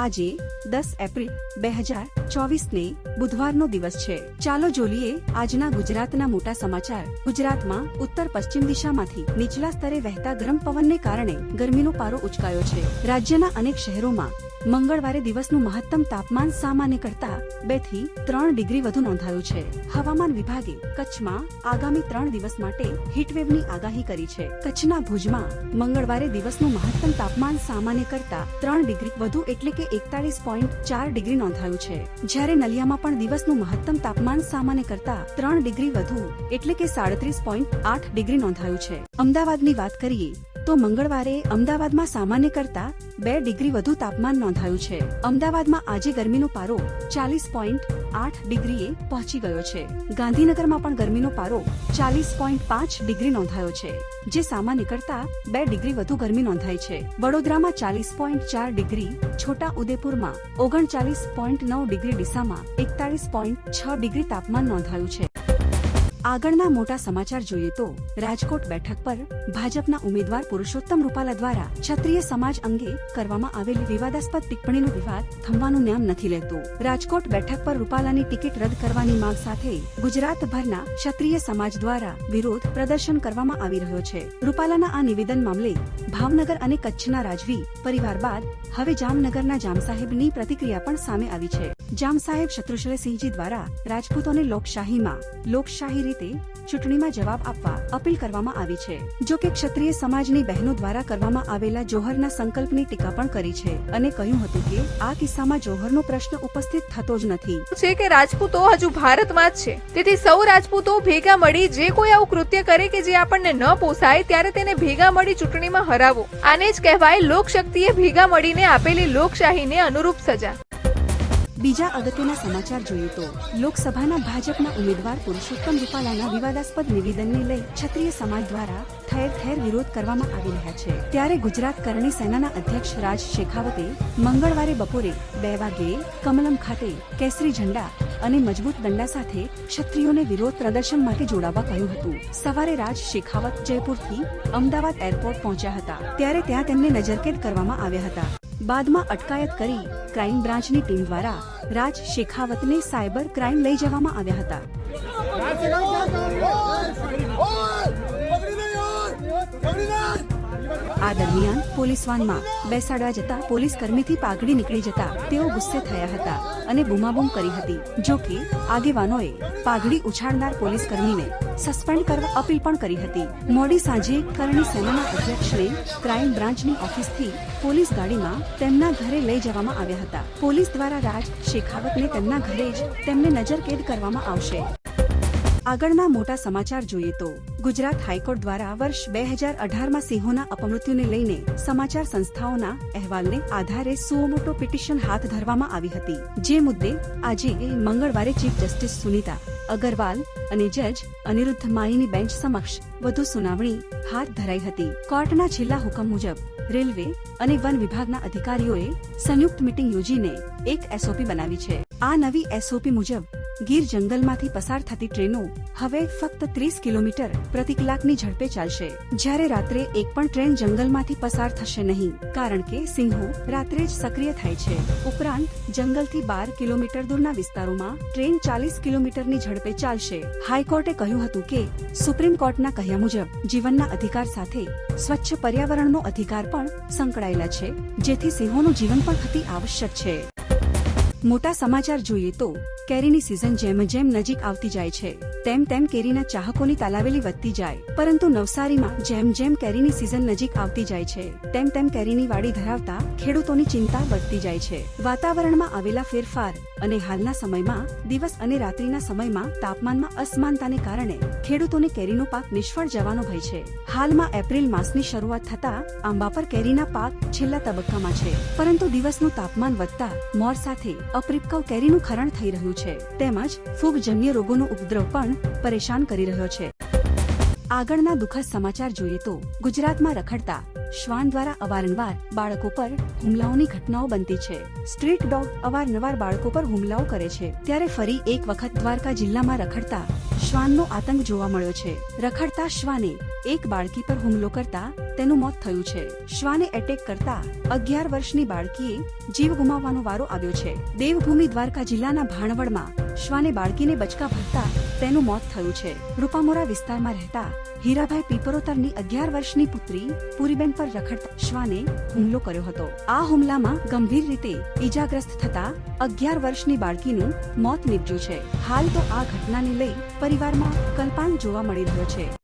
આજે દસ એપ્રિલ બે હજાર ચોવીસને બુધવારનો દિવસ છે. ચાલો જોલીએ આજના ગુજરાતના મોટા સમાચાર. ગુજરાતમાં ઉત્તર પશ્ચિમ દિશામાંથી નીચલા સ્તરે વહેતા ગરમ પવનને કારણે ગરમીનો પારો ઉચકાયો છે. રાજ્યના અનેક શહેરોમાં મંગળવારે દિવસનું મહત્તમ તાપમાન સામાન્ય કરતા બેથી ત્રણ ડિગ્રી વધુ નોંધાયું છે. હવામાન વિભાગે કચ્છમાં આગામી ત્રણ દિવસ માટે હીટવેવની આગાહી કરી છે. કચ્છના ભુજમાં મંગળવારે દિવસનું મહત્તમ તાપમાન સામાન્ય કરતા ત્રણ ડિગ્રી વધુ એટલે કે એકતાલીસ પોઈન્ટ ચાર ડિગ્રી નોંધાયું છે. જ્યારે નલિયામાં પણ દિવસનું મહત્તમ તાપમાન સામાન્ય કરતા ત્રણ ડિગ્રી વધુ એટલે કે સાડત્રીસ પોઈન્ટ આઠ ડિગ્રી નોંધાયું છે. અમદાવાદની વાત કરીએ તો મંગળવારે અમદાવાદમાં સામાન્ય કરતા બે ડિગ્રી વધુ તાપમાન નોંધાયું છે. અમદાવાદમાં આજે ગરમીનો પારો ચાલીસ પોઈન્ટ આઠ ડિગ્રીએ પહોંચી ગયો છે. ગાંધીનગરમાં પણ ગરમીનો પારો ચાલીસ પોઈન્ટ પાંચ ડિગ્રી નોંધાયો છે, જે સામાન્ય કરતા બે ડિગ્રી વધુ ગરમી નોંધાઈ છે. વડોદરામાં ચાલીસ પોઈન્ટ ચાર ડિગ્રી છોટા ઉદેપુરમાં ઓગણચાલીસ પોઈન્ટ નવ ડિગ્રી ડીસામાં એકતાલીસ પોઈન્ટ છ ડિગ્રી તાપમાન નોંધાયું છે. આગળના મોટા સમાચાર જોઈએ તો રાજકોટ બેઠક પર ભાજપના ઉમેદવાર પુરુષોત્તમ રૂપાલા દ્વારા ક્ષત્રિય સમાજ અંગે કરવામાં આવેલી વિવાદાસ્પદ ટિપ્પણીનો વિવાદ થમવાનું નામ નથી લેતું. રાજકોટ બેઠક પર રૂપાલાની ટિકિટ રદ કરવાની માંગ સાથે ગુજરાતભરના ક્ષત્રિય સમાજ દ્વારા વિરોધ પ્રદર્શન કરવામાં આવી રહ્યો છે. રૂપાલાના આ નિવેદન મામલે ભાવનગર અને કચ્છના રાજવી પરિવાર બાદ હવે જામનગરના જામસાહેબની પ્રતિક્રિયા પણ સામે આવી છે. જામસાહેબ શત્રુશલસિંહજી દ્વારા રાજપૂતોને લોકશાહીમાં, લોકશાહી રીતે ચૂંટણીમાં જવાબ આપવા અપીલ કરવામાં આવી છે. જો કે ક્ષત્રિય સમાજની બહેનો દ્વારા કરવામાં આવેલા જોહરના સંકલ્પની ટીકા પણ કરી છે અને કહ્યું હતું કે આ કિસ્સામાં જોહરનો પ્રશ્ન ઉપસ્થિત થતો જ નથી. છે કે રાજપૂતો હજુ ભારતમાં જ છે. તેથી સૌ રાજપૂતો ભેગા મળી જે કોઈ આવું કૃત્ય કરે કે જે આપણને ન પોસાય, ત્યારે તેને ભેગા મળી ચૂંટણીમાં હરાવો. આને જ કહેવાય લોકશક્તિએ ભેગા મળીને આપેલી લોકશાહીને અનુરૂપ સજા. બીજા અગત્યના સમાચાર જોઈએ તો, લોકસભાના ભાજપના ઉમેદવાર પુરુષોત્તમ રૂપાલાના વિવાદાસ્પદ નિવેદનને લઈ ક્ષત્રિય સમાજ દ્વારા ઠેર ઠેર વિરોધ કરવામાં આવી રહ્યા છે. ત્યારે ગુજરાત કરણી સેનાના અધ્યક્ષ રાજ શેખાવતે મંગળવારે બપોરે બે વાગ્યે કમલમ ખાતે કેસરી ઝંડા અને મજબૂત દંડા સાથે ક્ષત્રિયોને વિરોધ પ્રદર્શન માટે જોડાવા કહ્યું હતું. સવારે રાજ શેખાવત જયપુરથી અમદાવાદ એરપોર્ટ પહોંચ્યા હતા. ત્યારે ત્યાં તેમને નજરકેદ કરવામાં આવ્યા હતા. બાદમાં અટકાયત કરી ક્રાઇમ બ્રાન્ચની ટીમ દ્વારા રાજ શેખાવતને સાયબર ક્રાઇમ લઈ જવામાં આવ્યા હતા. આ દરમિયાન પોલીસ વાનમાં બેસાડવા જતા પોલીસ કર્મીથી પાઘડી નીકળી જતા તેઓ ગુસ્સે થયા હતા અને બૂમાબૂમ કરી હતી. જો કે આગેવાનોએ પાઘડી ઉછાળનાર પોલીસ કર્મીને સસ્પેન્ડ કરવા અપીલ પણ કરી હતી. મોડી સાંજે કરણી સેનાના અધ્યક્ષને ક્રાઇમ બ્રાન્ચની ઓફિસથી પોલીસ ગાડીમાં તેમના ઘરે લઈ જવામાં આવ્યા હતા. પોલીસ દ્વારા રાજ શેખાવતને તેમના ઘરે જ તેમને નજરકેદ કરવામાં આવશે. આગળના મોટા સમાચાર જોઈએ તો ગુજરાત હાઈકોર્ટ દ્વારા વર્ષ બે હજાર અઢારમાં સિંહોના અપમૃત્યુને લઈને સમાચાર સંસ્થાઓના અહેવાલને આધારે સુઓમોટો પિટિશન હાથ ધરવામાં આવી હતી. જે મુદ્દે આજે મંગળવારે ચીફ જસ્ટિસ સુનિતા અગરવાલ અને જજ અનિરુદ્ધ માઈની બેન્ચ સમક્ષ વધુ સુનાવણી હાથ ધરાઈ હતી. કોર્ટના છેલ્લા હુકમ મુજબ રેલવે અને વન વિભાગના અધિકારીઓએ સંયુક્ત મીટિંગ યોજીને એક એસઓપી બનાવી છે. આ નવી એસઓપી મુજબ ગીર જંગલમાંથી પસાર થતી ટ્રેનો હવે ફક્ત ત્રીસ કિલોમીટર પ્રતિ કલાકની ઝડપે ચાલશે. જ્યારે રાત્રે એક પણ ટ્રેન જંગલમાંથી પસાર થશે નહીં, કારણ કે સિંહો રાત્રે જ સક્રિય થાય છે. ઉપરાંત, જંગલથી બાર કિલોમીટર દૂરના વિસ્તારોમાં ટ્રેન ચાલીસ કિલોમીટરની ઝડપે ચાલશે. હાઈકોર્ટે કહ્યું હતું કે, સુપ્રીમ કોર્ટના કહ્યા મુજબ, જીવનના અધિકાર સાથે સ્વચ્છ પર્યાવરણનો અધિકાર પણ સંકળાયેલા છે, જેથી સિંહોનું જીવન પણ અતિ આવશ્યક છે. મોટા સમાચાર જોઈએ તો કેરીની સિઝન જેમ જેમ નજીક આવતી જાય છે. તેમ તેમ કેરીના ચાહકોની તાલાવેલી વધતી જાય, પરંતુ નવસારીમાં જેમ જેમ કેરીની સિઝન નજીક આવતી જાય છે, તેમ તેમ કેરીની વાડી ધરાવતા ખેડૂતોની ચિંતા વધતી જાય છે. વાતાવરણમાં આવેલા ફેરફાર અને હાલના સમયમાં, દિવસ અને રાત્રિના સમયમાં તાપમાનમાં અસમાનતાને કારણે ખેડૂતોને કેરીનો પાક નિષ્ફળ જવાનો ભય છે. હાલમાં એપ્રિલ માસની શરૂઆત થતા આંબા પર કેરીના પાક છેલ્લા તબક્કામાં છે, પરંતુ દિવસનું તાપમાન વધતા મોર સાથે અપ્રિપકવ કેરીનું ખરણ થઈ રહ્યું છે. તેમજ ફૂગજન્ય રોગોનો ઉપદ્રવ પણ પરેશાન કરી રહ્યો છે. આગળના દુઃખદ સમાચાર જોઈએ તો ગુજરાતમાં રખડતા શ્વાન દ્વારા અવારનવાર બાળકો પર હુમલાઓની ઘટનાઓ બનતી છે. સ્ટ્રીટ ડોગ અવારનવાર બાળકો પર હુમલાઓ કરે છે. ત્યારે ફરી એક વખત દ્વારકા જિલ્લામાં રખડતા શ્વાનનો આતંક જોવા મળ્યો છે. રખડતા શ્વાને એક બાળકી પર હુમલો કરતા તેનું મોત થયું છે. શ્વાને એટેક કરતા અગિયાર વર્ષની બાળકીએ જીવ ગુમાવવાનો વારો આવ્યો છે. દેવભૂમિ દ્વારકા જિલ્લાના ભાણવડમાં શ્વાને બાળકીને બચકા ભરતા તેનું મોત થયું છે. રૂપામોરા વિસ્તારમાં રહેતા હીરાભાઈ પીપરોતરની અગિયાર વર્ષની પુત્રી પુરીબેન પર રખડતા શ્વાને હુમલો કર્યો હતો. આ હુમલામાં ગંભીર રીતે ઈજાગ્રસ્ત થતા અગિયાર વર્ષની બાળકીનું મોત નીપજ્યું છે. હાલ તો આ ઘટનાને લઈ પરિવારમાં કલ્પાન જોવા મળી રહ્યો છે.